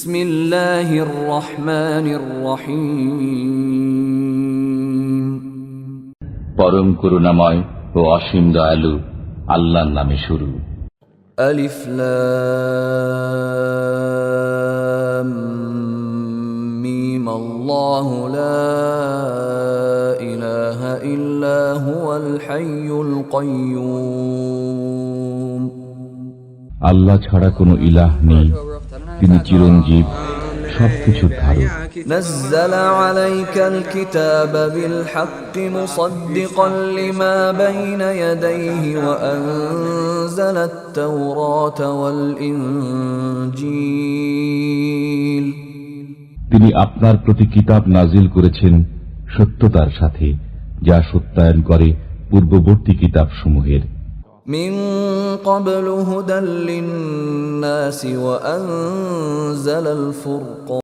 বিসমিল্লাহির রহমানির রহিম। পরম করুণাময় ও অসীম দয়ালু আল্লাহর নামে শুরু। আলিফ লাম মিম আল্লাহু লা ইলাহা ইল্লা হুয়াল হাইয়ুল কাইয়্যুম আল্লাহ ছাড়া কোনো ইলাহ নেই। তিনি চিরঞ্জীব সবকিছুর ধারক نزل عليك الكتاب بالحق مصدقا لما بين يديه وأنزل التوراة والإنجيل তিনি আপনার প্রতি কিতাব নাজিল করেছেন সত্যতার সাথে যা সত্যায়ন করে পূর্ববর্তী কিতাব সমূহের من قبل هدى للناس وأنزل الفرقان.